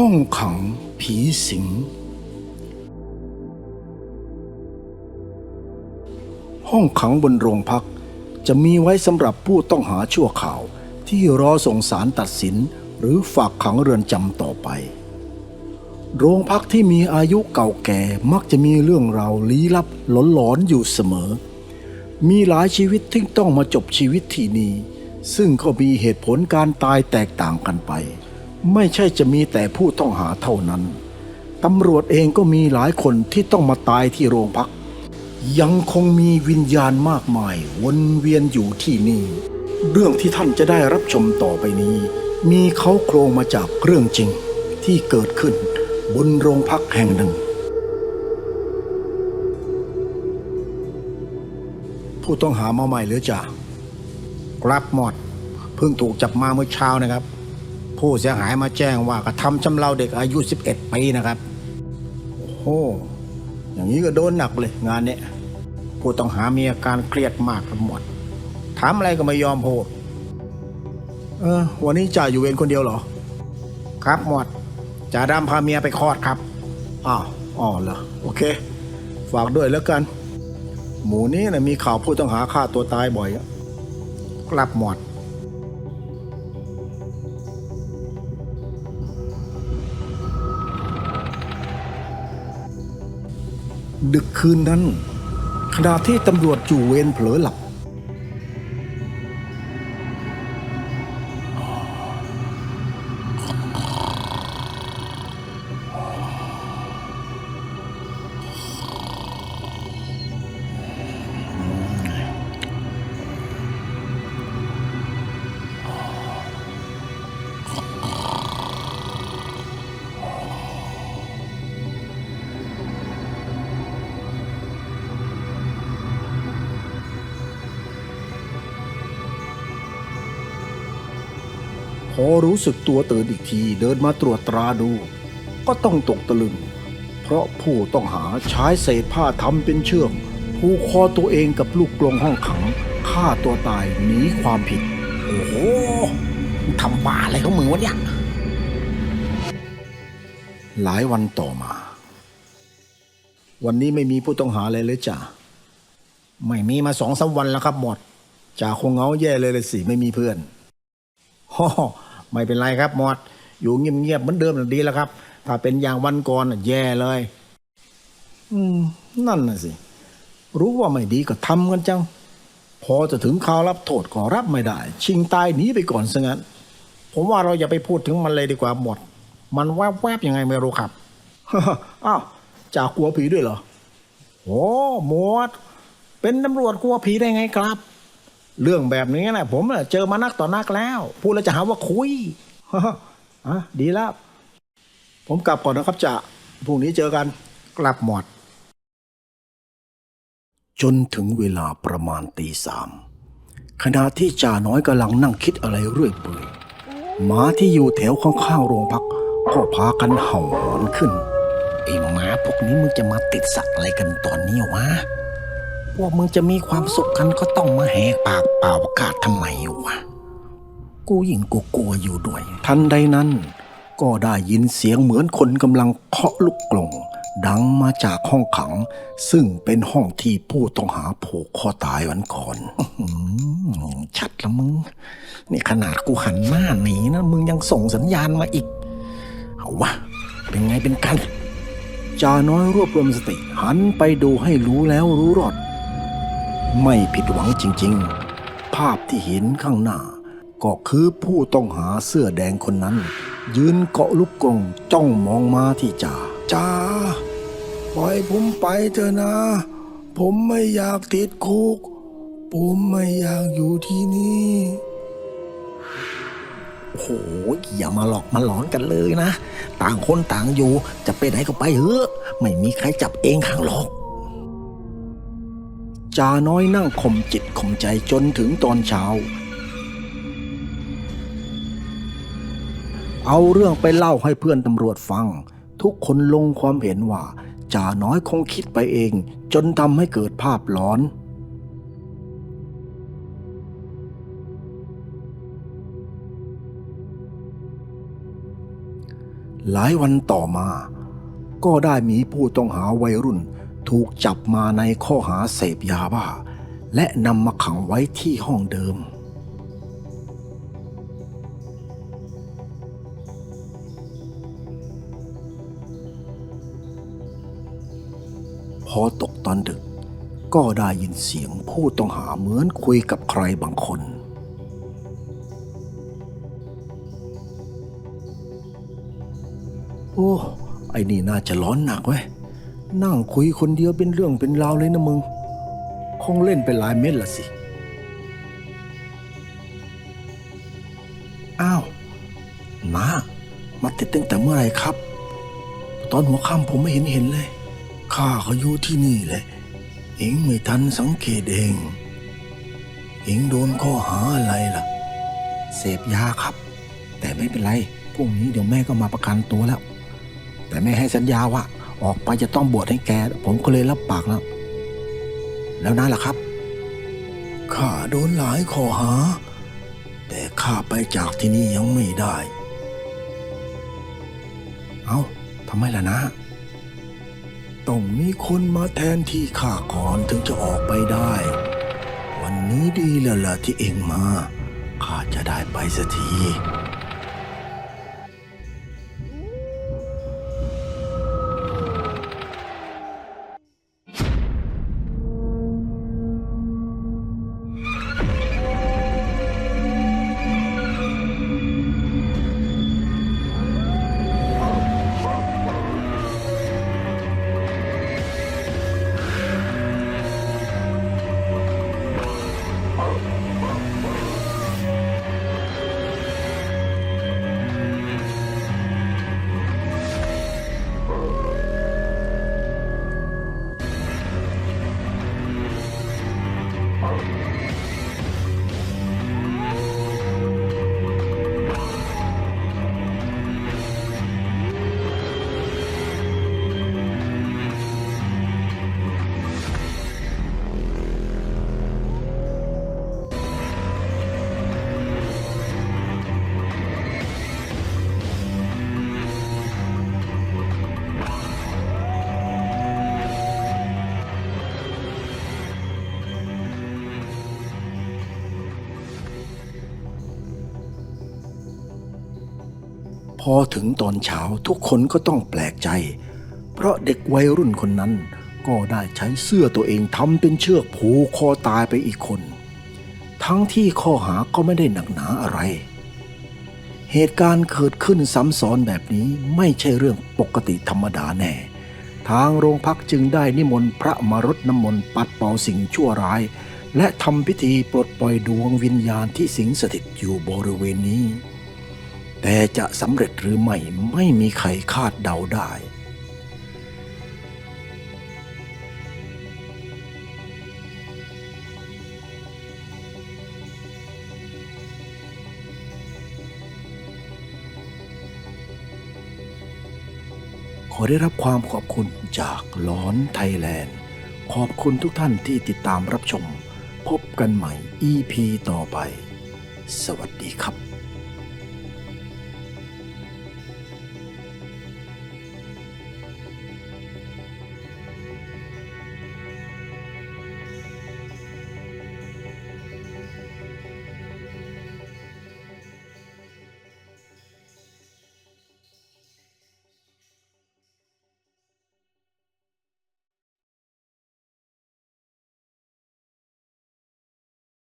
ห้องขังผีสิง ห้องขังบนโรงพักจะมีไว้สำหรับผู้ต้องหาชั่วข่าวที่รอส่งสารตัดสินหรือฝากขังเรือนจำต่อไป โรงพักที่มีอายุเก่าแก่มักจะมีเรื่องราวลี้ลับหลอนๆอยู่เสมอ มีหลายชีวิตที่ต้องมาจบชีวิตที่นี่ซึ่งก็มีเหตุผลการตายแตกต่างกันไป ไม่ใช่จะมีแต่ผู้ต้องหาเท่านั้น ตำรวจเองก็มีหลายคนที่ต้องมาตายที่โรงพัก ยังคงมีวิญญาณมากมาย วนเวียนอยู่ที่นี่ เรื่องที่ท่านจะได้รับชมต่อไปนี้ มีเขาโครงมาจากเรื่องจริงที่เกิดขึ้นบนโรงพักแห่งหนึ่ง ผู้ต้องหามาใหม่หรือจ่ารับหมดเพิ่งถูกจับมาเมื่อเช้านะครับ ผู้เสียหายมาแจ้งว่ากระทำชำเราเด็กอายุ 11 ปีนะครับ โอ้อย่างนี้ก็โดนหนักเลยงานเนี้ยผู้ต้องหามีอาการเครียดมากครับหมด ถามอะไรก็ไม่ยอมพูดเออวันนี้จ่าอยู่เวรคนเดียวเหรอ ครับหมดจ่าดำพาเมียไปคลอดครับอ้าวอ๋อเหรอโอเค ฝากด้วยแล้วกัน หมูนี้นะมีข่าวผู้ต้องหาฆ่าตัวตายบ่อยอะครับหมด ดึกคืนนั้น ขณะที่ตำรวจจู่เวรเผลอหลับ พอรู้สึกตัวตื่นอีกทีเดินมาตรวจตราดู ก็ต้องตกตะลึง เพราะผู้ต้องหาใช้เศษผ้าทำเป็นเชือกผูกคอตัวเองกับลูกกรงห้องขังฆ่าตัวตายหนีความผิด โอ้โหมึงทำบ้าอะไรของมึงวะเนี่ย หลายวันต่อมา วันนี้ไม่มีผู้ต้องหาอะไรเลยจ้ะไม่มีมาสองสามวันแล้วครับหมดจ่าคงเหงาแย่เลยเลยสิไม่มีเพื่อนฮ่อ ไม่เป็นไรครับหมดอยู่เงียบๆเหมือนเดิมน่ะดีแล้วครับ ถ้าเป็นอย่างวันก่อนน่ะแย่เลย อืม นั่นน่ะสิ รู้ว่าไม่ดีก็ทำกันจัง พอจะถึงข่าวรับโทษก็รับไม่ได้ ชิงตายหนีไปก่อนซะงั้น ผมว่าเราอย่าไปพูดถึงมันเลยดีกว่าหมด มันแวบๆยังไงไม่รู้ครับอ้าวจ่ากลัวผีด้วยเหรอโอ้หมวดเป็นตำรวจกลัวผีได้ไงครับ เรื่องแบบนี้นะผมเจอมานักต่อนักแล้ว พูดแล้วจะหาว่าคุยอะดีแล้ว ผมกลับก่อนนะครับจ่าพรุ่งนี้เจอกันกลับหมด จนถึงเวลาประมาณตีสามขณะที่จ่าน้อยกำลังนั่งคิดอะไรเรื่อยเปื่อยหมาที่อยู่แถวข้างๆโรงพักก็พากันเห่าหอนขึ้นไอ้หมาพวกนี้มึงจะมาติดสัตว์อะไรกันตอนนี้วะ พวกมึงจะมีความสุขกันก็ต้องมาแหกปากเปล่าประกาศทำไมวะ กูยิ่งกูกลัวอยู่ด้วย ทันใดนั้น ก็ได้ยินเสียงเหมือนคนกำลังเคาะลูกกลงดังมาจากห้องขัง ซึ่งเป็นห้องที่ผู้ต้องหาผูกคอตายวันก่อนอืมชัดละมึง นี่ขนาดกูหันหน้าหนีนะ มึงยังส่งสัญญาณมาอีก เอาวะ เป็นไงเป็นกันจาน้อยรวบรวมสติ หันไปดูให้รู้แล้วรู้รอด ไม่ผิดหวังจริงๆ ภาพที่เห็นข้างหน้า ก็คือผู้ต้องหาเสื้อแดงคนนั้น ยืนเกาะลูกกงจ้องมองมาที่จ่าจ่าปล่อยผมไปเถอะนะ ผมไม่อยากติดคุก ผมไม่อยากอยู่ที่นี่โอ้โหอย่ามาหลอกมาหลอนกันเลยนะ ต่างคนต่างอยู่จะไปไหนก็ไปเถอะไม่มีใครจับเองข้างหรอก จาน้อยนั่งข่มจิตข่มใจจนถึงตอนเช้า เอาเรื่องไปเล่าให้เพื่อนตำรวจฟัง ทุกคนลงความเห็นว่าจาน้อยคงคิดไปเอง จนทำให้เกิดภาพหลอน หลายวันต่อมา ก็ได้มีผู้ต้องหาวัยรุ่น ถูกจับมาในข้อหาเสพยาบ้า และนำมาขังไว้ที่ห้องเดิม พอตกตอนดึกก็ได้ยินเสียงผู้ต้องหาเหมือนคุยกับใครบางคน โอ้ ไอ้นี่น่าจะร้อนหนักเว้ย นั่งคุยคนเดียวเป็นเรื่องเป็นราวเลยนะมึง คงเล่นไปหลายเม็ดละสิ อ้าวนามาติดตั้งแต่เมื่อไหรครับ ตอนหัวค่ำผมไม่เห็นเห็นเลย ข้าก็อยู่ที่นี่แหละเองไม่ทันสังเกตเองเองโดนข้อหาอะไรล่ะ เสพยาครับ แต่ไม่เป็นไรพรุ่งนี้เดี๋ยวแม่ก็มาประกันตัวแล้ว แต่แม่ให้สัญญาว่า ออกไปจะต้องบวชให้แก ผมก็เลยรับปากแล้ว แล้วนั่นล่ะครับ ข้าโดนหลายข้อหา แต่ข้าไปจากที่นี่ยังไม่ได้ เอา้าทำไมล่ะนะต้องมีคนมาแทนที่ข้าก่อนถึงจะออกไปได้ วันนี้ดีแล้วล่ะที่เองมา ข้าจะได้ไปสักที พอถึงตอนเช้าทุกคนก็ต้องแปลกใจ เพราะเด็กวัยรุ่นคนนั้น ก็ได้ใช้เสื้อตัวเองทำเป็นเชือกผูกคอตายไปอีกคน ทั้งที่ข้อหาก็ไม่ได้หนักหนาอะไร เหตุการณ์เกิดขึ้นซ้ำซ้อนแบบนี้ไม่ใช่เรื่องปกติธรรมดาแน่ ทางโรงพักจึงได้นิมนต์พระมารดน้ำมนต์ปัดเป่าสิ่งชั่วร้าย และทำพิธีปลดปล่อยดวงวิญญาณที่สิงสถิตอยู่บริเวณนี้ แต่จะสำเร็จหรือไม่ไม่มีใครคาดเดาได้ ขอได้รับความขอบคุณจากหลอนไทยแลนด์ ขอบคุณทุกท่านที่ติดตามรับชม พบกันใหม่ EP ต่อไป สวัสดีครับ